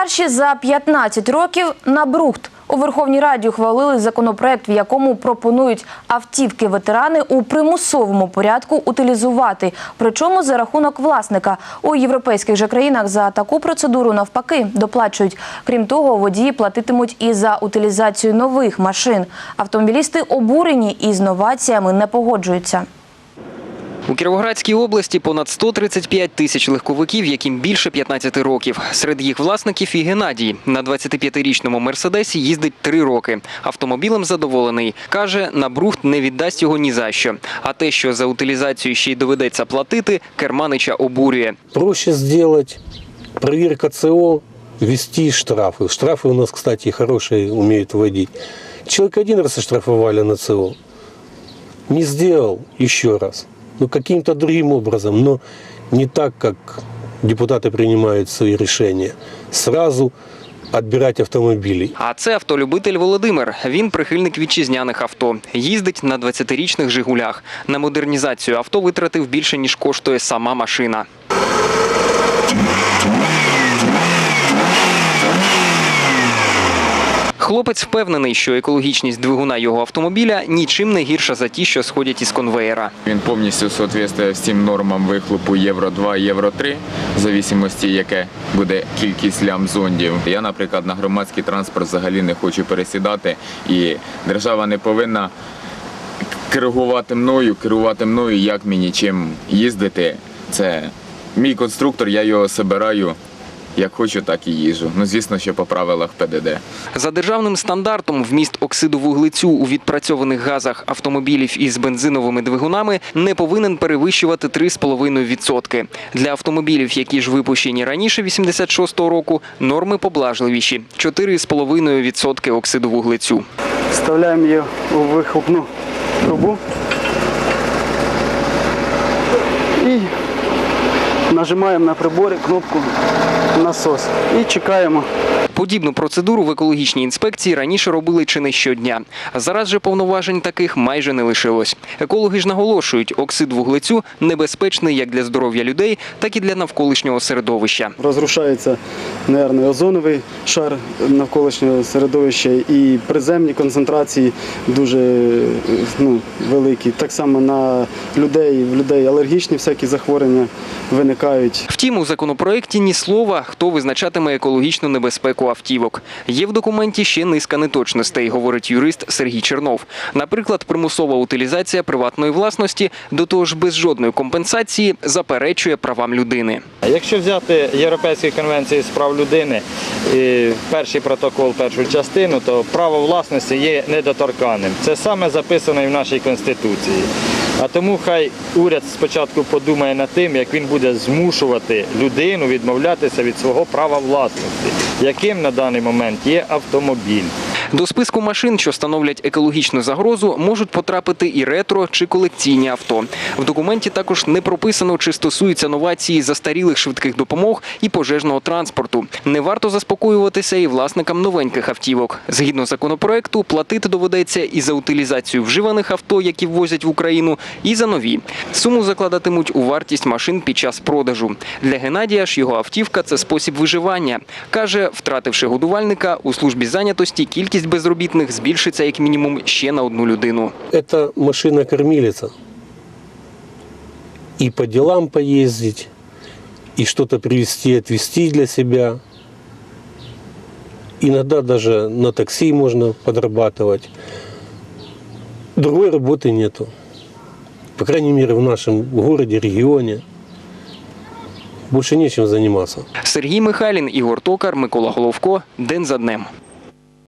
Перші за 15 років на брухт. У Верховній Раді ухвалили законопроект, в якому пропонують автівки ветерани у примусовому порядку утилізувати, причому за рахунок власника. У європейських же країнах за таку процедуру навпаки доплачують. Крім того, водії платитимуть і за утилізацію нових машин. Автомобілісти обурені і з новаціями не погоджуються. У Кіровоградській області понад 135 тисяч легковиків, яким більше 15 років. Серед їх власників і Геннадій. На 25-річному Мерседесі їздить три роки. Автомобілем задоволений. Каже, на брухт не віддасть його ні за що. А те, що за утилізацію ще й доведеться платити, керманича обурює. Проще сделать проверка ЦО, ввести штрафы. Штрафы у нас, кстати, хорошие умеют вводить. Человек один раз оштрафовали на ЦО. Не сделал еще раз. Ну, каким-то другим образом, но не так, как депутаты принимают свои решения. Сразу отбирать автомобілі. А це автолюбитель Володимир. Він прихильник вітчизняних авто. Їздить на 20-річних Жигулях. На модернізацію авто витратив більше, ніж коштує сама машина. Хлопець впевнений, що екологічність двигуна його автомобіля нічим не гірша за ті, що сходять із конвеєра. Він повністю відповідає всім нормам вихлопу Євро 2, Євро 3, в зависимості, яке буде кількість лям зондів. Я, наприклад, на громадський транспорт взагалі не хочу пересідати, і держава не повинна керувати мною, керувати мною, як мені чим їздити. Це мій конструктор, я його собираю. Як хочу, так і їжджу. Ну, звісно, що по правилах ПДД. За державним стандартом вміст оксиду вуглецю у відпрацьованих газах автомобілів із бензиновими двигунами не повинен перевищувати 3,5%. Для автомобілів, які ж випущені раніше 86-го року, норми поблажливіші 4,5% оксиду вуглецю. Вставляємо її у вихлопну трубу і нажимаємо на приборі кнопку насос і чекаємо. Подібну процедуру в екологічній інспекції раніше робили чи не щодня. Зараз же повноважень таких майже не лишилось. Екологи ж наголошують, оксид вуглецю небезпечний як для здоров'я людей, так і для навколишнього середовища. Розрушається нервний озоновий шар навколишнього середовища і приземні концентрації дуже ну, великі. Так само на людей, в людей алергічні всякі захворювання виникають. Втім, у законопроекті ні слова, хто визначатиме екологічну небезпеку автівок. Є в документі ще низка неточностей, говорить юрист Сергій Чернов. Наприклад, примусова утилізація приватної власності до того ж без жодної компенсації заперечує правам людини. Якщо взяти Європейські конвенції з прав людини, і перший протокол, першу частину, то право власності є недоторканним. Це саме записано і в нашій Конституції. А тому хай уряд спочатку подумає над тим, як він буде змушувати людину відмовлятися від свого права власності, яким на даний момент є автомобіль. До списку машин, що становлять екологічну загрозу, можуть потрапити і ретро чи колекційні авто. В документі також не прописано, чи стосуються новації застарілих швидких допомог і пожежного транспорту. Не варто заспокоюватися і власникам новеньких автівок. Згідно законопроекту, платити доведеться і за утилізацію вживаних авто, які ввозять в Україну, і за нові. Суму закладатимуть у вартість машин під час продажу. Для Геннадія ж його автівка це спосіб виживання. Каже, втративши годувальника, у службі зайнятості кількість безробітних збільшиться як мінімум ще на одну людину. Это машина-кормилица. И по делам поездить, и что-то привезти, отвезти для себя. Иногда даже на такси можно подрабатывать. Другой работы нету. По крайней мере, в нашем городе, регионе. Больше нечем заниматься. Сергій Михайлін, Ігор Токар, Микола Головко. День за днем.